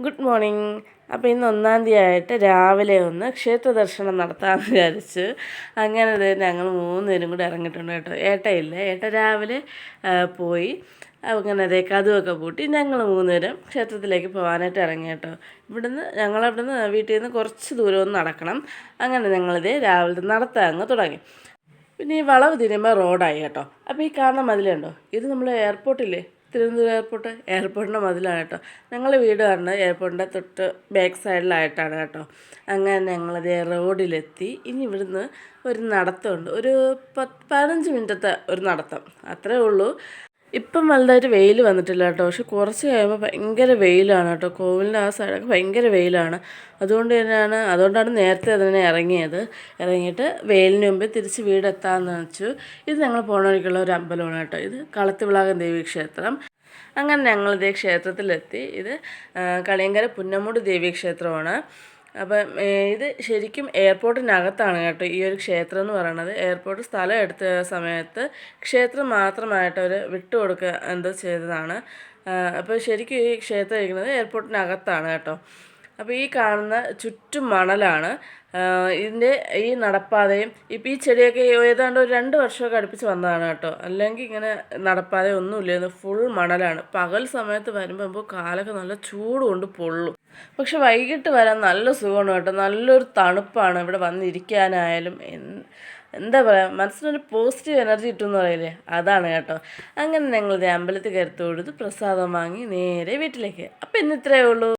Good morning. അപ്പോൾ ഇന്ന് ഒന്നാം തീയതി ആയിട്ട് രാവിലെ ഒന്ന് ക്ഷേത്ര ദർശനം നടത്താമെന്ന് വിചാരിച്ച് അങ്ങനെ ഞങ്ങൾ മൂന്നുപേരും കൂടി ഇറങ്ങിയിട്ടുണ്ട് കേട്ടോ. ഏട്ടയില്ല? ഏട്ട രാവിലെ പോയി. അങ്ങനെ അതേ കതുവൊക്കെ പൂട്ടി. ഞങ്ങൾ മൂന്നുപേരും ക്ഷേത്രത്തിലേക്ക് പോകാനായിട്ട് ഇറങ്ങി കേട്ടോ. ഇവിടുന്ന് ഞങ്ങളവിടുന്ന് വീട്ടിൽ നിന്ന് കുറച്ച് ദൂരം ഒന്ന് നടക്കണം. അങ്ങനെ ഞങ്ങളിത് രാവിലെ നടത്താൻ അങ്ങ് തുടങ്ങി. പിന്നെ ഈ വളവ് തിരുമ്പോൾ റോഡായി കേട്ടോ. അപ്പോൾ ഈ കാണുന്ന മതിലുണ്ടോ? ഇത് നമ്മൾ എയർപോർട്ടില്ലേ? തിരുവനന്തപുരം എയർപോർട്ട് എയർപോർട്ടിന്റെ മതിലാണ് കേട്ടോ. ഞങ്ങളുടെ വീട് പറഞ്ഞത് എയർപോർട്ടിന്റെ തൊട്ട് ബാക്ക് സൈഡിലായിട്ടാണ് കേട്ടോ. അങ്ങനെ ഞങ്ങളത് റോഡിലെത്തി. ഇനി ഇവിടുന്ന് ഒരു നടത്തമുണ്ട്. ഒരു പത്ത് പതിനഞ്ച് മിനിറ്റത്തെ ഒരു നടത്തം. അത്രേ ഉള്ളൂ. ഇപ്പം വലുതായിട്ട് വെയിൽ വന്നിട്ടില്ല കേട്ടോ. പക്ഷെ കുറച്ച് കഴിയുമ്പോൾ ഭയങ്കര വെയിലാണ് കേട്ടോ. കോവിലിന്റെ ആ സൈഡൊക്കെ ഭയങ്കര വെയിലാണ്. അതുകൊണ്ട് തന്നെയാണ് അതുകൊണ്ടാണ് നേരത്തെ അതിനെ ഇറങ്ങിയത്. ഇറങ്ങിയിട്ട് വെയിലിന് മുമ്പ് തിരിച്ച് വീടെത്താമെന്ന് വെച്ചു. ഇത് ഞങ്ങൾ പോണ വഴിക്കുള്ള ഒരു അമ്പലമാണ് കേട്ടോ ഇത്. കളത്തിവിളാകം ദേവി ക്ഷേത്രം. അങ്ങനെ ഞങ്ങൾ ഇതേ ക്ഷേത്രത്തിലെത്തി. ഇത് കളിയങ്കര പുന്നമൂട് ദേവി ക്ഷേത്രമാണ്. അപ്പം ഇത് ശരിക്കും എയർപോർട്ടിനകത്താണ് കേട്ടോ ഈ ഒരു ക്ഷേത്രം എന്ന് പറയുന്നത് എയർപോർട്ട് സ്ഥലം എടുത്ത സമയത്ത് ക്ഷേത്രം മാത്രമായിട്ട് അവർ വിട്ടുകൊടുക്കുക എന്തോ ചെയ്തതാണ്. അപ്പോൾ ശരിക്കും ഈ ക്ഷേത്രം ഇരിക്കുന്നത് എയർപോർട്ടിനകത്താണ് കേട്ടോ. അപ്പോൾ ഈ കാണുന്ന ചുറ്റും മണലാണ്. ഇതിന്റെ ഈ നടപ്പാതയും ഇപ്പോൾ ഈ ചെടിയൊക്കെ ഏതാണ്ട് ഒരു രണ്ട് വർഷമൊക്കെ അടുപ്പിച്ച് വന്നതാണ് കേട്ടോ. അല്ലെങ്കിൽ ഇങ്ങനെ നടപ്പാത ഒന്നുമില്ലായിരുന്നു ഫുൾ മണലാണ്. പകൽ സമയത്ത് വരുമ്പോൾ കാലൊക്കെ നല്ല ചൂട് കൊണ്ട് പൊള്ളും. പക്ഷെ വൈകിട്ട് വരാൻ നല്ല സുഖമാണ് കേട്ടോ. നല്ലൊരു തണുപ്പാണ് ഇവിടെ വന്നിരിക്കാനായാലും. എന്താ പറയുക മനസ്സിനൊരു പോസിറ്റീവ് എനർജി കിട്ടുമെന്ന് പറയില്ലേ? അതാണ് കേട്ടോ. അങ്ങനെ ഞങ്ങൾ അമ്പലത്തിൽ കയറി പ്രസാദം വാങ്ങി നേരെ വീട്ടിലേക്ക്. അപ്പം ഇന്ന് ഇത്രയേ ഉള്ളൂ.